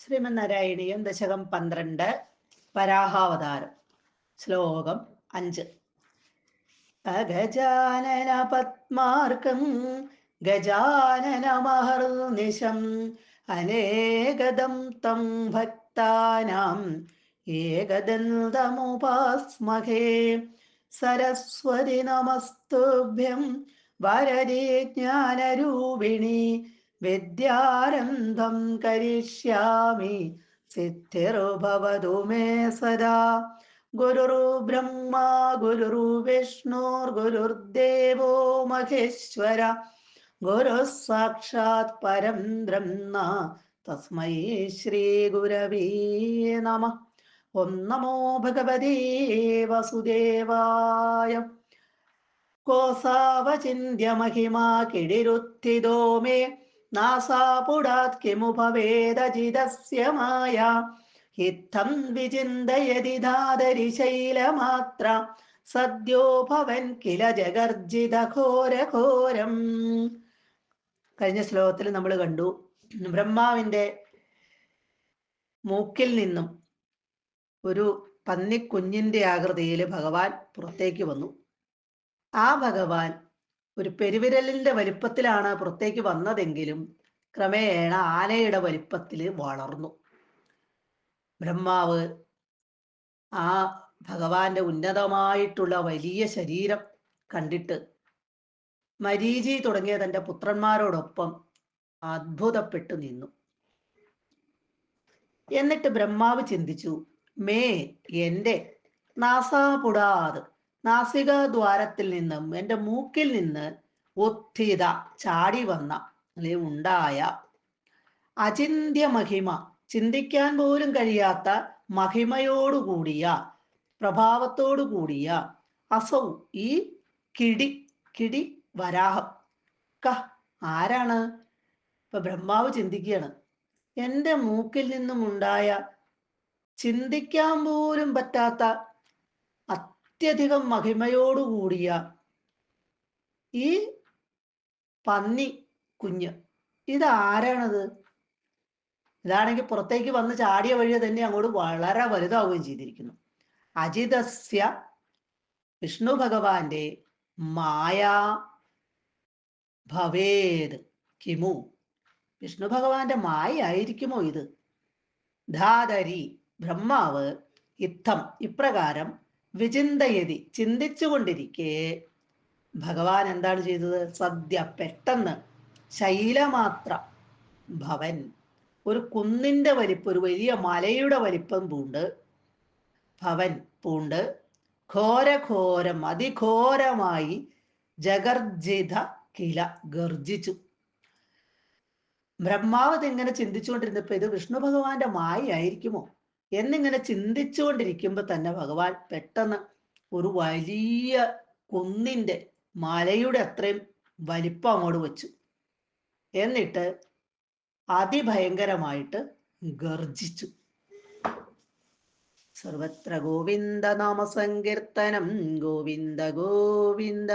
ശ്രീമന്നാരായണീയം ദശകം പന്ത്രണ്ട് വരാഹാവതാരം. ശ്ലോകം അഞ്ച്. അഗജാനന പത്മാർക്കം ഗജാനനമഹർനിശം അനേകദം തം ഭക്താനാം ഏകദന്തമുപാസ്മഹേ സരസ്വതി നമസ്തുഭ്യം വരദേ ജ്ഞാനരൂപിണി വിദ്യാരംഭം കരിഷ്യാമി സിദ്ധിർഭവതു മേ സദാ. ഗുരുരു ബ്രഹ്മ ഗുരുരു വിഷ്ണുർ ഗുരുർദേവോ മഹേശ്വര. ഗുരു സാക്ഷാത് പരം ബ്രഹ്മ തസ്മൈ ശ്രീ ഗുരവീ നമ. ഓം നമോ ഭഗവതേ വസുദേവായ. കോസാവചിന്യ മഹിമാ കിടിരുത്തിതോ മേ. നാസാപുടാത് കിമുപവേദജിതസ്യ മായ. ഹിത്തം വിചിന്തയതി ധാതരി ശൈലമാത്ര. സദ്യോ ഭവൻ കില ജഗർജിത ഘോരഘോരം കഴിഞ്ഞ ശ്ലോകത്തിൽ നമ്മൾ കണ്ടു ബ്രഹ്മാവിന്റെ മൂക്കിൽ നിന്നും ഒരു പന്നിക്കുഞ്ഞിന്റെ ആകൃതിയിൽ ഭഗവാൻ പുറത്തേക്ക് വന്നു. ആ ഭഗവാൻ ഒരു പെരുവിരലിന്റെ വലിപ്പത്തിലാണ് പുറത്തേക്ക് വന്നതെങ്കിലും ക്രമേണ ആനയുടെ വലിപ്പത്തിൽ വളർന്നു. ബ്രഹ്മാവ് ആ ഭഗവാന്റെ ഉന്നതമായിട്ടുള്ള വലിയ ശരീരം കണ്ടിട്ട് മരീചി തുടങ്ങിയ തന്റെ പുത്രന്മാരോടൊപ്പം അത്ഭുതപ്പെട്ടു നിന്നു. എന്നിട്ട് ബ്രഹ്മാവ് ചിന്തിച്ചു മേ എന്റെ നാസാപുടാത് നാസിക ദ്വാരത്തിൽ നിന്നും എന്റെ മൂക്കിൽ നിന്ന് ഒത്തിത ചാടി വന്ന അല്ലെ ഉണ്ടായ അചിന്യ മഹിമ ചിന്തിക്കാൻ പോലും കഴിയാത്ത മഹിമയോടുകൂടിയ പ്രഭാവത്തോടു കൂടിയ അസൗ ഈ കിടി കിടി വരാഹം. ക ആരാണ്? ഇപ്പൊ ബ്രഹ്മാവ് ചിന്തിക്കുകയാണ് എന്റെ മൂക്കിൽ നിന്നും ഉണ്ടായ ചിന്തിക്കാൻ പോലും പറ്റാത്ത അത്യധികം മഹിമയോടുകൂടിയ ഈ പന്നി കുഞ്ഞ്. ഇതാരാണത്? ഇതാണെങ്കിൽ പുറത്തേക്ക് വന്ന് ചാടിയ വഴി തന്നെ അങ്ങോട്ട് വളരെ വലുതാവുകയും ചെയ്തിരിക്കുന്നു. അജിതസ്യ വിഷ്ണു ഭഗവാന്റെ മായാ ഭവേത് കിമു. വിഷ്ണു ഭഗവാന്റെ മായ ആയിരിക്കുമോ ഇത്? ധാതരി ബ്രഹ്മാവ് ഇത്തം. ഇപ്രകാരം വിചിന്തയതി ചിന്തിച്ചുകൊണ്ടിരിക്കെ. ഭഗവാൻ എന്താണ് ചെയ്തത്? സദ്യ പെട്ടെന്ന് ശൈലമാത്ര ഭവൻ. ഒരു കുന്നിന്റെ വലിപ്പം ഒരു വലിയ മലയുടെ വലിപ്പം പൂണ്ട്. ഭവൻ പൂണ്ട്. ഘോരഘോരം അതിഘോരമായി ജഗർജിത കില ഗർജിച്ചു. ബ്രഹ്മാവ് ഇങ്ങനെ ചിന്തിച്ചുകൊണ്ടിരുന്നപ്പോ ഇത് വിഷ്ണു ഭഗവാന്റെ മായ ആയിരിക്കുമോ എന്നിങ്ങനെ ചിന്തിച്ചുകൊണ്ടിരിക്കുമ്പോൾ തന്നെ ഭഗവാൻ പെട്ടെന്ന് ഒരു വലിയ കുന്നിന്റെ മലയുടെ അത്രയും വലിപ്പം അങ്ങോട്ട് വെച്ചു. എന്നിട്ട് അതിഭയങ്കരമായിട്ട് ഗർജിച്ചു. സർവത്ര ഗോവിന്ദ നാമ സങ്കീർത്തനം. ഗോവിന്ദ ഗോവിന്ദ.